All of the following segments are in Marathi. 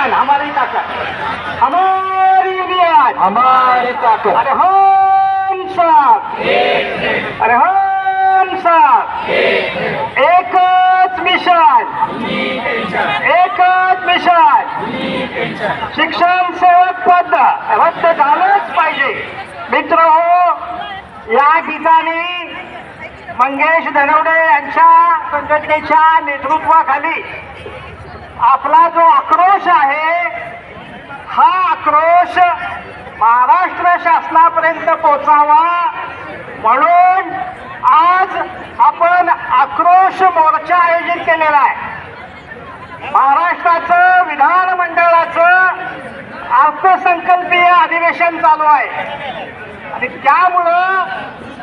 यूनियन हमारी ताकत हमारी यूनियन हमारी ताकत. अरे हम सब अरे हम सब एकच मिशन. एकच मिशन. शिक्षण सेवक पद. रद्द झालंच पाहिजे. मित्र हो या ठिकाणी मंगेश धनवडे यांच्या संघटनेच्या नेतृत्वाखाली आपला जो आक्रोश आहे हा आक्रोश महाराष्ट्र शासनापर्यंत पोचावा म्हणून आज आपण आक्रोश मोर्चा आयोजित केलेला आहे. महाराष्ट्राचं विधानमंडळाचं अर्थसंकल्पीय अधिवेशन चालू आहे. आणि त्यामुळं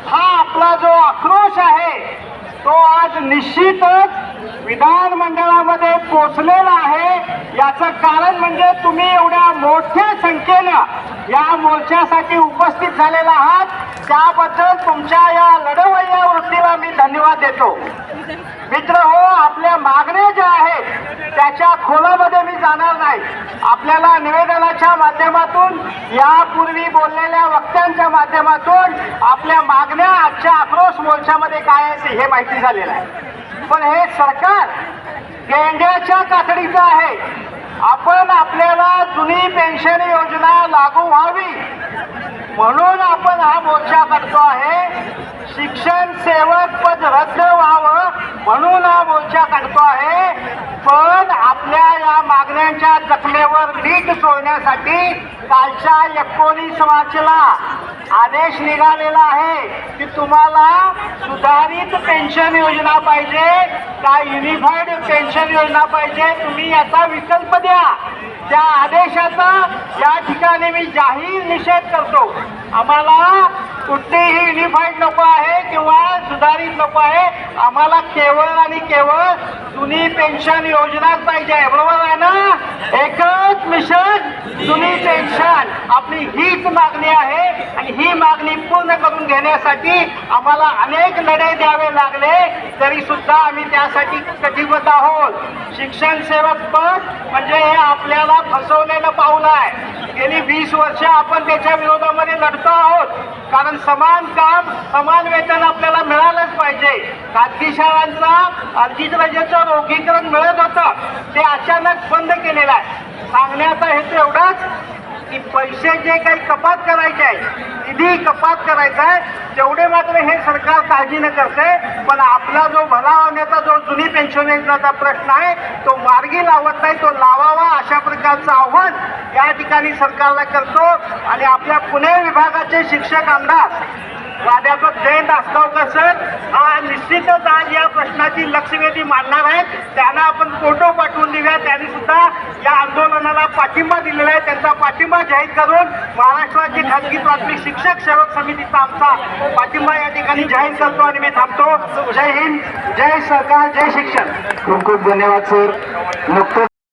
हा आपला जो आक्रोश आहे तो आज निश्चितच विधानमंडळामध्ये पोचलेला आहे. याचं कारण म्हणजे तुम्ही एवढ्या मोठ्या संख्येनं या मोर्चासाठी उपस्थित झालेला आहात. त्याबद्दल तुमच्या या लढवय्या वृत्तीला मी धन्यवाद देतो. मित्र हो आपल्या मागण्या ज्या आहेत त्याच्या खोलामध्ये मी जाणार नाही. आपल्याला निवेदनाच्या माध्यमातून यापूर्वी बोललेल्या वक्त्यांच्या माध्यमातून आपल्या मागण्या आजच्या आक्रोश मोर्चामध्ये काय आहे हे माहिती झालेलं आहे. पण हे सरकार गेंड्याच्या कातडीचं आहे. आपण आपल्याला जुनी पेन्शन योजना लागू व्हावी. म्हणून आपण हा मोर्चा करतो आहे. शिक्षण सेवक पद रद्द व्हावं म्हणून हा मोर्चा करतो आहे. पण आपल्या या मागण्यांच्या जखमेवर नीट सोडण्यासाठी कालच्या एकोणीस मार्चला आदेश निघालेला आहे की तुम्हाला सुधारित पेन्शन योजना पाहिजे का युनिफाईड पेन्शन योजना पाहिजे तुम्ही याचा विकल्प द्या. त्या आदेशाचा या ठिकाणी मी जाहीर निषेध करतो. आम्हाला कुठलीही युनिफाईड नको आहे किंवा सुधारित नको आहे. आम्हाला केवळ आणि केवळ जुनी पेन्शन योजनाच पाहिजे आहे. बरोबर आहे ना? एकच मिशन जुनी पेन्शन आपली हीच मागणी आहे आणि ही मागणी पूर्ण करून घेण्यासाठी आम्हाला अनेक लढे द्यावे लागले. तरी सुद्धा आम्ही त्यासाठी कटिबद्ध आहोत. शिक्षण सेवक पद म्हणजे हे आपल्याला लावलाय गेली वीस वर्ष आपण त्याच्या विरोधामध्ये लढतो आहोत. कारण समान काम समान वेतन आपल्याला मिळालंच पाहिजे. खाजगी शाळांचा अर्जित रजेचं रोगीकरण मिळत होतं. ते अचानक बंद केलेलं आहे. सांगण्याचा हेतू एवढाच. की पैसे जे काही कपात करायचे आहे निधी कपात करायचा आहे तेवढे मात्र हे सरकार काळजी न करते. पण आपला जो भला होण्याचा जो जुनी पेन्शन योजनेचा प्रश्न आहे तो मार्गी लावत नाही तो लावावा अशा प्रकारचं आव्हान या ठिकाणी सरकारला करतो. आणि आपल्या पुणे विभागाचे शिक्षक आमदार प्राध्यापक जयंत आसगावकर सर निश्चितच आज या प्रश्नाची लक्षवेधी मांडणार आहेत. त्यांना आपण फोटो पाठवून देऊया. त्यांनी सुद्धा या आंदोलनाला पाठिंबा दिलेला आहे. त्यांचा पाठिंबा जाहीर करून महाराष्ट्राची खाजगी प्राथमिक शिक्षक सेवक समितीचा आमचा पाठिंबा या ठिकाणी जाहीर करतो आणि मी थांबतो. जय हिंद जय सरकार जय शिक्षण. खूप खूप धन्यवाद सर. नुकतंच